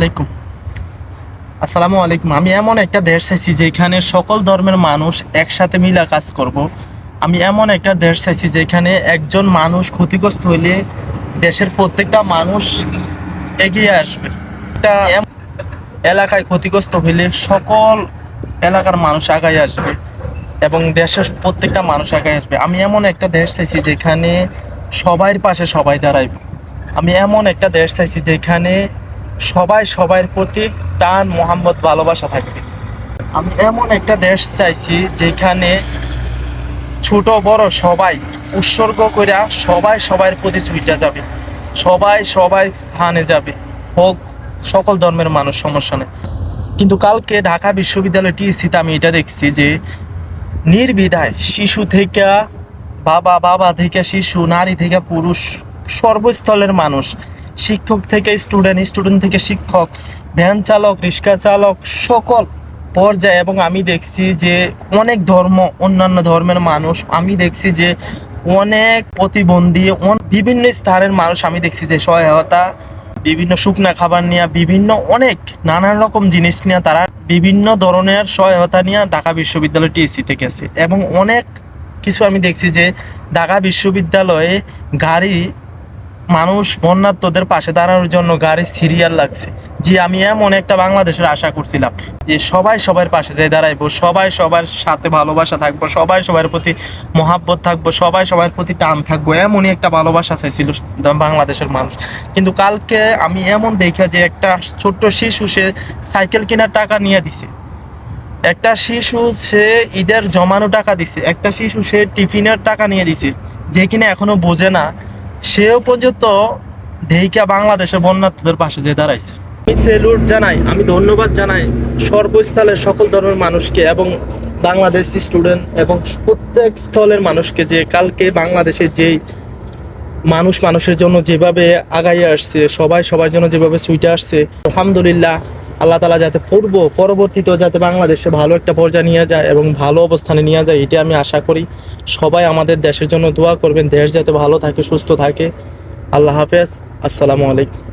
আলাইকুম। আসসালামু আলাইকুম। আমি এমন একটা দেশ চাইছি যেখানে সকল ধর্মের মানুষ একসাথে মিলা কাজ করব। আমি এমন একটা দেশ চাইছি যেখানে একজন মানুষ ক্ষতিগ্রস্ত হইলে দেশের প্রত্যেকটা মানুষ এগিয়ে আসবে। একটা এলাকায় ক্ষতিগ্রস্ত হইলে সকল এলাকার মানুষ আগায় আসবে এবং দেশের প্রত্যেকটা মানুষ আগায় আসবে। আমি এমন একটা দেশ চাইছি যেখানে সবাইয়ের পাশে সবাই দাঁড়াইবে। আমি এমন একটা দেশ চাইছি যেখানে সবাই সবার প্রতি টান, মোহাম্মদ ভালোবাসা থাকবে আমি এমন একটা দেশ চাইছি যেখানে ছোট, বড় সবাই উৎসর্গ করে সবাই সবার প্রতি ছুটে যাবে। সবাই সবাই স্থানে যাবে। হোক, সকল ধর্মের মানুষ, সমস্যা নেই। কিন্তু কালকে ঢাকা বিশ্ববিদ্যালয় টিএসিতে আমি এটা দেখছি যে নির্বিধায় শিশু থেকে বাবা বাবা থেকে শিশু, নারী থেকে পুরুষ সর্বস্থলের মানুষ শিক্ষক থেকে স্টুডেন্ট স্টুডেন্ট থেকে শিক্ষক ভ্যান চালক, রিক্সা চালক, সকল পর্যায়ে এবং আমি দেখছি যে অনেক ধর্ম, অন্যান্য ধর্মের মানুষ, আমি দেখছি যে অনেক প্রতিবন্ধী বিভিন্ন স্তরের মানুষ আমি দেখছি যে সহায়তা, বিভিন্ন শুকনা খাবার নিয়ে, বিভিন্ন অনেক নানান রকম জিনিস নিয়ে তারা বিভিন্ন ধরনের সহায়তা নিয়ে ঢাকা বিশ্ববিদ্যালয় টিএসিতে গেছে এবং অনেক কিছু আমি দেখছি যে ঢাকা বিশ্ববিদ্যালয়ে গাড়ি মানুষ বন্যাত্মদের পাশে দাঁড়ানোর জন্য গাড়ি সিরিয়াল লাগছে। জি, আমি এমন একটা বাংলাদেশের আশা করছিলাম যে সবাই সবার পাশে যাই দাঁড়াইবো, সবাই সবার সাথে ভালোবাসা থাকব, সবাই সবার প্রতি মহাব্বত থাকব, সবাই সবার প্রতি টান থাকব, এমনই একটা ভালোবাসা চাইছিল বাংলাদেশের মানুষ। কিন্তু কালকে আমি এমন দেখা যে একটা ছোট্ট শিশু, সে সাইকেল কেনার টাকা নিয়ে দিছে। একটা শিশু, সে ঈদের জমানো টাকা দিছে। একটা শিশু, সে টিফিনের টাকা নিয়ে দিছে। যে কিনা এখনও বোঝে না। সেও পর্যন্ত দেহিকা বাংলাদেশের বন্যার্থদের পাশে যে দাঁড়াইছে। আমি সেলুট জানাই, আমি ধন্যবাদ জানাই সর্বস্থলের সকল ধরনের মানুষকে এবং বাংলাদেশ স্টুডেন্ট এবং প্রত্যেক স্থলের মানুষকে যে কালকে বাংলাদেশের যেই মানুষ মানুষের জন্য যেভাবে আগাইয়ে আসছে, সবাই সবার জন্য যেভাবে সুইটে আসছে, আলহামদুলিল্লাহ আল্লাহ তালা যাতে পূর্ব, পরবর্তীতেও যাতে বাংলাদেশে ভালো একটা পর্যায়ে নিয়ে যায় এবং ভালো অবস্থানে নিয়ে যায় এটা আমি আশা করি। সবাই আমাদের দেশের জন্য দোয়া করবেন, দেশ যাতে ভালো থাকে, সুস্থ থাকে। আল্লাহ হাফেজ। আসসালামু আলাইকুম।